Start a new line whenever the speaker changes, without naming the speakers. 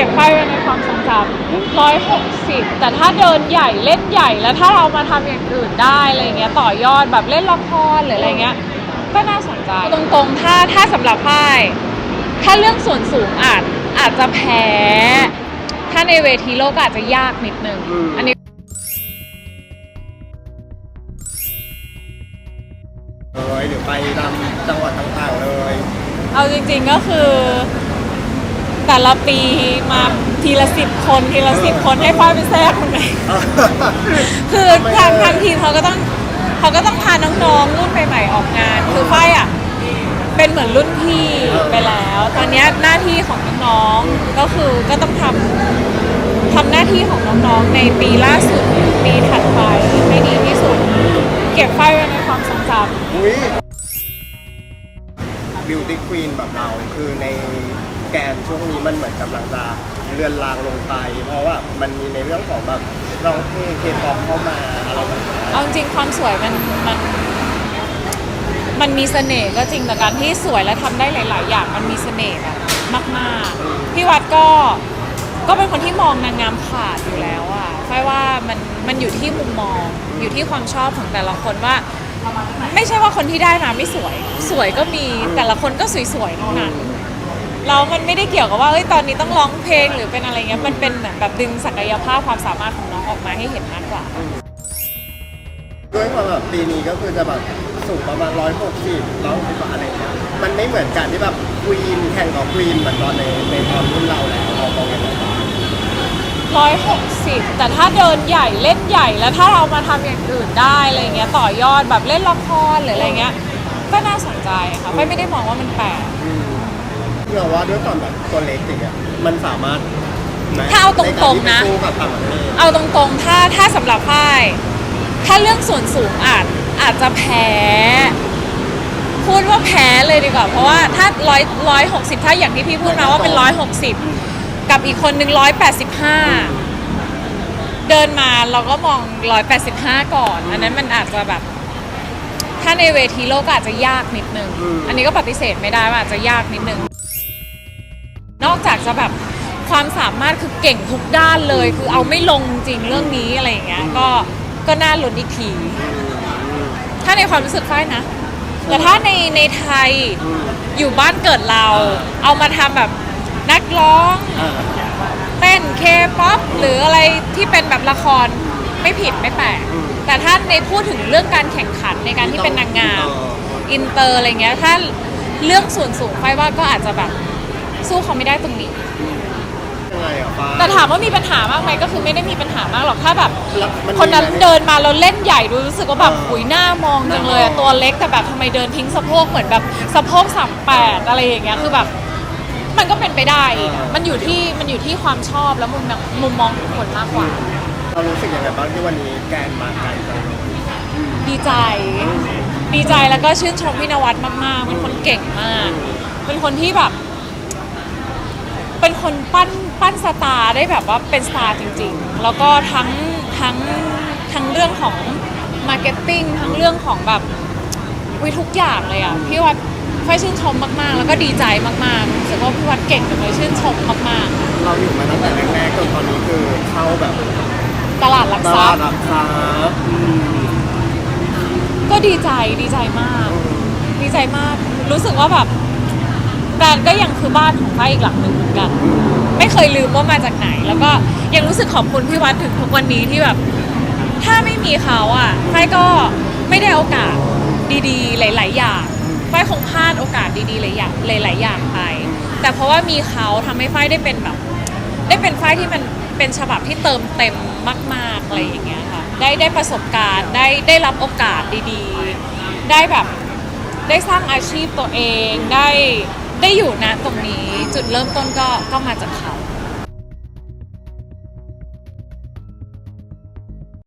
ก็บไฟไว้ในความทรงจำร้อยหกสิบแต่ถ้าเดินใหญ่เล่นใหญ่แล้วถ้าเรามาทำอย่างอื่นได้อะไรเงี้ยต่อยอดแบบเล่นละครหรืออะไรเงี้ย ก็น่าสนใจตรงๆ ถ้าถ้าสำหรับฝ้ายถ้าเรื่องส่วนสูงอาจอาจจะแพ้ ถ้าในเวทีโลกก็อาจจะยากนิดนึง
อืม
อันนี้
เลยหรือไปตามจังหวัดต่างๆเลย
เอาจริงๆก็คือ แต่ละปีมาทีละสิบคนทีละสิบคนให้ฝ้ายไปแทรกคนไหนคือทางทางทีมเขาก็ต้องเขาก็ต้องพาน้องๆรุ่นใหม่ๆออกงานคือฝ้ายอะเป็นเหมือนรุ่นพี่ไปแล้ว ตอนเนี้ยหน้าที่ของน้องๆก็คือก็ต้องทำทำหน้าที่ของน้องๆในปีล่าสุดปีถัดไปให้ดีที่สุด เก็บฝ้ายไว้ในความทรงจำ
อุ้ยบิวตี้ควีนแบบเราคือใน แกนช่วงนี้มันเหมือนกำลังจะเลือนลางลงไป เพราะว่ามันมีในเรื่องของแบบร้องเพลงเคป๊อปเข้ามาอะไรแบบนี้
เอาจริงๆความสวยมันมันมันมีเสน่ห์ก็จริงแต่การที่สวยและทำได้หลาย ๆ อย่างมันมีเสน่ห์แบบมากๆพี่วัดก็ก็เป็นคนที่มองนางงามขาดอยู่แล้วอะค่อยว่ามันมันอยู่ที่มุมมองอยู่ที่ความชอบของแต่ละคนว่า ไม่ใช่ว่าคนที่ได้มาไม่สวย สวยก็มีแต่ละคนก็สวยๆทั้งนั้น แล้วมันไม่ได้เกี่ยวกับว่าเอ้ยตอนนี้ต้องร้องเพลงหรือเป็นอะไรเงี้ยมันเป็นเหมือนแบบดึงศักยภาพความสามารถของน้องออกมาให้เห็นมากกว่า
ด้วยความแบบปีนี้ก็คือจะแบบสูงประมาณร้อยหกสิบร้อยหกสิบอะไรเงี้ยมันไม่เหมือนกันที่แบบควีนแข่งกับควีนเหมือนตอนในในตอนรุ่นเราแล้วเรามองยังไงบ้าง
ร้อยหกสิบแต่ถ้าเดินใหญ่เล่นใหญ่แล้วถ้าเรามาทำอย่างอื่นได้อะไรเงี้ยต่อยอดแบบเล่นละครหรืออะไรเงี้ยก็น่าสนใจค่ะไม่ไม่ได้มองว่ามันแปลก
เราว่าด้วยความแบบตัวเล็กอย่างเงี้ยมันสามารถไหม
ถ้าเอาตรงๆนะ
ใการที่ไปสู้กับต่างประเทศ
เอาตรงๆ ถ้าถ้าสำหรับฝ้ายถ้าเรื่องส่วนสูงอาจอาจจะแพ้ พูดว่าแพ้เลยดีกว่า เพราะว่าถ้าร้อยร้อยหกสิบถ้าอย่างที่พี่พูดมาว่าเป็นร้อยหกสิบกับอีกคนหนึ่งร้อยแปดสิบห้าเดินมาเราก็มองร้อยแปดสิบห้าก่อน อันนั้นมันอาจจะแบบ ถ้าในเวทีโลกก็อาจจะยากนิดนึง อันนี้ก็ปฏิเสธไม่ได้ว่าอาจจะยากนิดนึง นอกจากจะแบบความสามารถคือเก่งทุกด้านเลย คือเอาไม่ลงจริงเรื่องนี้อะไรอย่างเงี้ยก็ก็น่าลุ้นอีกที ถ้าในความรู้สึกฝ้ายนะ แต่ถ้าในในไทยอยู่บ้านเกิดเรา เอามาทำแบบนักร้อง
อ่า
เต้นเคป๊อปหรืออะไรที่เป็นแบบละครไม่ผิดไม่แปลกแต่ถ้าในพูดถึงเรื่องการแข่งขันในการที่เป็นนางงามอินเตอร์อะไรเงี้ยถ้าเรื่องส่วนสูงไฟว่าก็อาจจะแบบ สู้เขาไม่ได้ตรงนี้
ยังไงอะฟ้า
แต่ถามว่ามีปัญหามากไหมก็คือไม่ได้มีปัญหามากหรอกถ้าแบบ
แล้วมั
คนนั้น
มีไหม
เดินมาแล้วเล่นใหญ่ดูรู้สึกว่าแบบ
เออ
หุยหน้ามองจังเลยอะ
หน้ามอง
ตัวเล็กแต่แบบทำไมเดินทิ้งสะโพกเหมือนแบบสะโพกสามแปดอะไรอย่างเงี้ยคือแบบ มันก็เป็นไปได้อีกอะมันอยู่ที่มันอยู่ที่ความชอบและมุมมองมุมมองของคนมากกว่า
เรารู้สึกยังไงบ้างที่วันนี้แกนมาไกลจัง
ดีใจ ดีใจแล้วก็ชื่นชมพี่นวัดมากๆเป็นคนเก่งมาก เป็นคนที่แบบ เป็นคนปั้นปั้นสตาร์ได้แบบว่าเป็นสตาร์จริง ๆ แล้วก็ทั้งทั้งทั้งเรื่องของมาร์เก็ตติ้งทั้งเรื่องของแบบวิทุกอย่างเลยอะพี่วัดไฟชื่นชมมากๆ แล้วก็ดีใจมากๆรู้สึกว่าพี่วัดเก่งจังเลยชื่นชมมาก
เราอยู่มาตั้งแต่แรกๆจนตอนนี้คือเข้าแบบ
ๆ ตลาดหลัก
ต
ทรั
ลา
พ
ด
ย์
หลักทรัพย์อืม
ก็ดีใจดีใจมาก ดีใจมาก รู้สึกว่าแบบ แบรนด์ก็ยังคือบ้านของฝ้ายอีกหลังหนึ่งเหมือนกัน ไม่เคยลืมว่ามาจากไหน แล้วก็ยังรู้สึกขอบคุณพี่วัดถึงทุกวันนี้ที่แบบ ถ้าไม่มีเขาอะฝ้ายก็ไม่ได้โอกาสดีๆ หลาย ๆ อย่างฝ้ายคงพลาดโอกาสดีๆหลายอย่างหลายๆอย่างไป แต่เพราะว่ามีเขาทำให้ฝ้ายได้เป็นแบบ ได้เป็นฝ้ายที่มันเป็นฉบับที่เติมเต็มมากๆอะไรอย่างเงี้ยค่ะได้ได้ประสบการณ์ได้ได้รับโอกาสดีๆ ได้แบบได้สร้างอาชีพตัวเองได้ ได้อยู่นะตรงนี้จุดเริ่มต้นก็ก็มาจากเขา